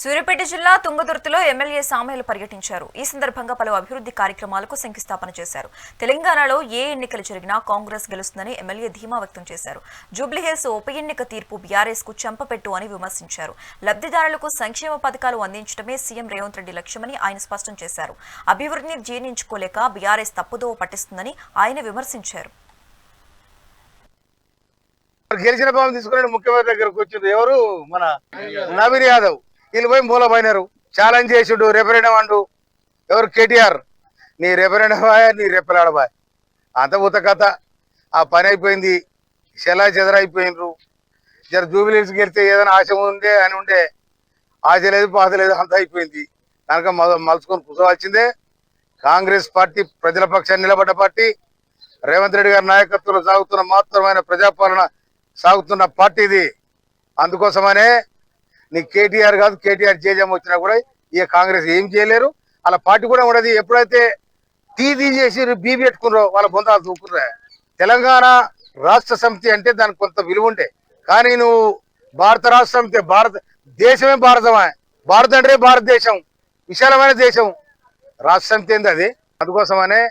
సూర్యాపేట జిల్లా తుంగదుర్తిలో ఎమ్మెల్యే సామేలు పర్యటించారు. ఈ సందర్భంగా పలు అభివృద్ధి కార్యక్రమాలకు శంకుస్థాపన చేశారు. తెలంగాణలో ఏ ఎన్నికలు జరిగినా కాంగ్రెస్ గెలుస్తుందని ఎమ్మెల్యే ధీమా వ్యక్తం చేశారు. జూబ్లీహిల్స్ ఉప ఎన్నిక తీర్పు బీఆర్ఎస్కు చెంపపెట్టు అని విమర్శించారు. లబ్ధిదారులకు సంక్షేమ పథకాలు అందించడమే సీఎం రేవంత్ రెడ్డి లక్ష్యమని ఆయన స్పష్టం చేశారు. అభివృద్ధిని జీర్ణించుకోలేక బీఆర్ఎస్ తప్పుదోవ పట్టిస్తుందని ఆయన విమర్శించారు. గెలిచిన భావం తీసుకుని ముఖ్యమంత్రి దగ్గరకు వచ్చింది ఎవరు? మన నవీన్ యాదవ్. వీళ్ళు పోయి మూల పోయినారు. ఛాలెంజ్ చేసిండు రెఫరెండం అండు. ఎవరు కేటీఆర్? నీ రెఫరెండం బాయ్ నీ రెప్పలాడ బాయ్. అంత ఉత కథ. ఆ పని అయిపోయింది. చెలా చెదరైపోయినరు జర జూబిలీస్ గెలిస్తే ఏదైనా ఆశ ఉండే అని ఉండే. ఆశ లేదు పాత లేదు అంత అయిపోయింది. కనుక మలుచుకొని కూర్చోవాల్సిందే. కాంగ్రెస్ పార్టీ ప్రజల పక్షాన్ని నిలబడ్డ పార్టీ. రేవంత్ రెడ్డి గారి నాయకత్వంలో సాగుతున్న మాత్రమైన ప్రజాపాలన సాగుతున్న పార్టీ ఇది. అందుకోసమనే నీ కేటీఆర్ కాదు కేటీఆర్ జేజమ్మ వచ్చినా కూడా ఇక కాంగ్రెస్ ఏం చేయలేరు. అలా పార్టీ కూడా ఉండదు. ఎప్పుడైతే టీ తీసేసి బీ పెట్టుకున్నారో వాళ్ళ బొందాలు దూకుర్రా తెలంగాణ రాష్ట్ర సమితి అంటే దానికి కొంత విలువ ఉండే. కానీ నువ్వు భారత రాష్ట్ర సమితి భారత దేశమే భారతమే? భారత అంటే భారతదేశం. విశాలమైన దేశం. రాష్ట్ర సమితి ఏంది అది? అందుకోసమనే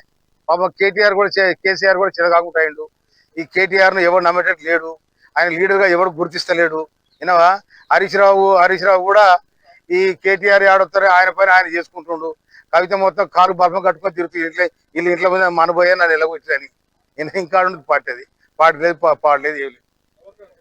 పాప కేటీఆర్ కూడా చే- కేసీఆర్ కూడా చిరగాకుంటాయండు ఈ కేటీఆర్ను ఎవరు నమ్మేటట్టు లేడు. ఆయన లీడర్గా ఎవరు గుర్తిస్తలేడు. వినవా హరీష్ రావు హరీష్ రావు కూడా ఈ కేటీఆర్ ఆడొస్తారు ఆయన పైన ఆయన చేసుకుంటుండు. కవిత మొత్తం కాలు బల్పం కట్టుకొని తిరుగుతూ ఇంట్లో వీళ్ళు ఇంట్లో మీద మనబోయే నన్ను ఎలగొచ్చని నేను ఇంకా ఉండదు పార్టీ అది. పాట లేదు పా- పాట లేదు.